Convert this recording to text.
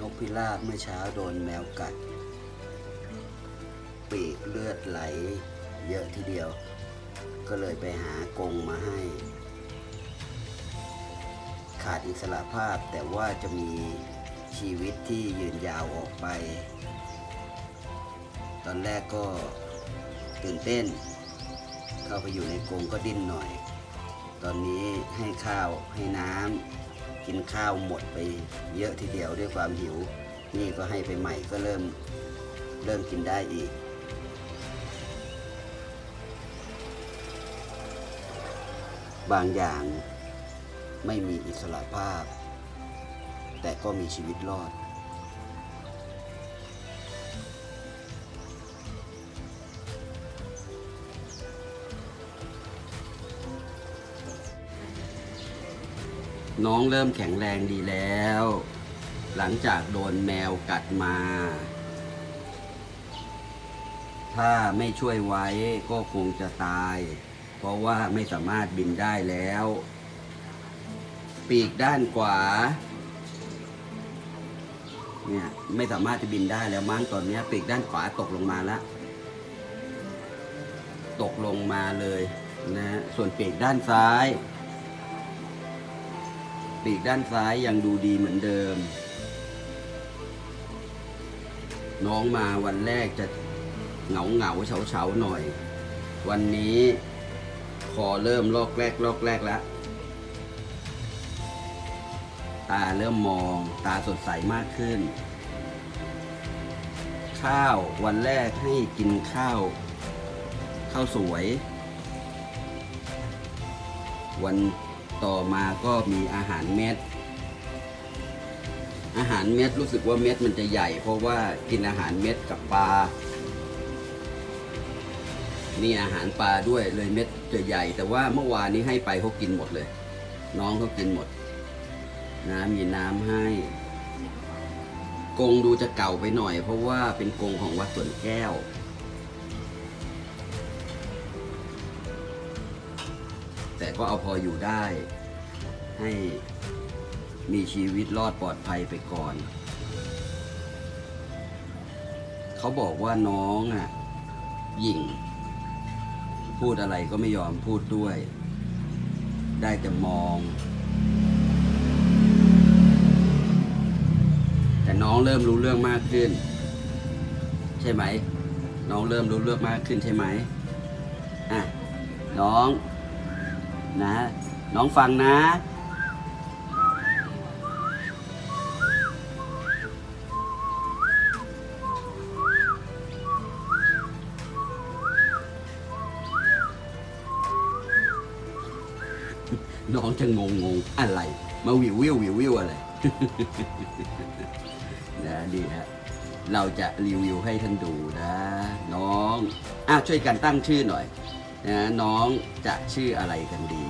นกพิราบเมื่อเช้าโดนแมวกัด ปีกเลือดไหลเยอะทีเดียว ก็เลยไปหากงมาให้ ขาดอิสระภาพแต่ว่าจะมีชีวิตที่ยืนยาวออกไป ตอนแรกก็ตื่นเต้น เข้าไปอยู่ในกรงก็ดิ้นหน่อย ตอนนี้ให้ข้าวให้น้ำ กินข้าวหมดไปเยอะทีเดียวด้วยความหิว นี่ก็ให้ไปใหม่ก็เริ่มเริ่มกินได้อีก บางอย่างไม่มีอิสระภาพ แต่ก็มีชีวิตรอด น้องเริ่มแข็งแรงดีแล้ว หลังจากโดนแมวกัดมา ถ้าไม่ช่วยไว้ก็คงจะตาย เพราะว่าไม่สามารถบินได้แล้ว ปีกด้านขวาเนี่ยไม่สามารถจะบินได้แล้วมั้งตอนนี้ปีกด้านขวาตกลงมาแล้ว ตกลงมาเลยนะส่วนปีกด้านซ้าย ปีกด้านซ้ายยังดูดีเหมือนเดิม น้องมาวันแรกจะเหงาเหงาเฉาเฉาๆหน่อย วันนี้คอเริ่มลอกแรกลอกแรกแล้ว ตาเริ่มมองตาสดใสมากขึ้น ข้าววันแรกให้กินข้าว ข้าวสวย วัน ต่อมาก็มีอาหารเม็ด อาหารเม็ดรู้สึกว่าเม็ดมันจะใหญ่ เพราะว่ากินอาหารเม็ดกับปลา นี่อาหารปลาด้วยเลยเม็ดจะใหญ่ แต่ว่าเมื่อวานนี้ให้ไปเขากินหมดเลย น้องเขากินหมดนะมีน้ำให้กรงดูจะเก่าไปหน่อย เพราะว่าเป็นกรงของวัดสวนแก้ว แต่ก็เอาพออยู่ได้ ให้มีชีวิตรอดปลอดภัยไปก่อน เขาบอกว่าน้องอะหยิ่ง พูดอะไรก็ไม่ยอมพูดด้วย ได้แต่มอง แต่น้องเริ่มรู้เรื่องมากขึ้น ใช่ไหม น้องเริ่มรู้เรื่องมากขึ้นใช่ไหมอะน้อง นะน้องฟังนะ น้องจะงงงๆอะไร มาวิววิววิววิวอะไรนะดีฮะเราจะรีวิวให้ท่านดูนะ น้องอะช่วยกันตั้งชื่อหน่อย นะน้องจะชื่ออะไรกันดี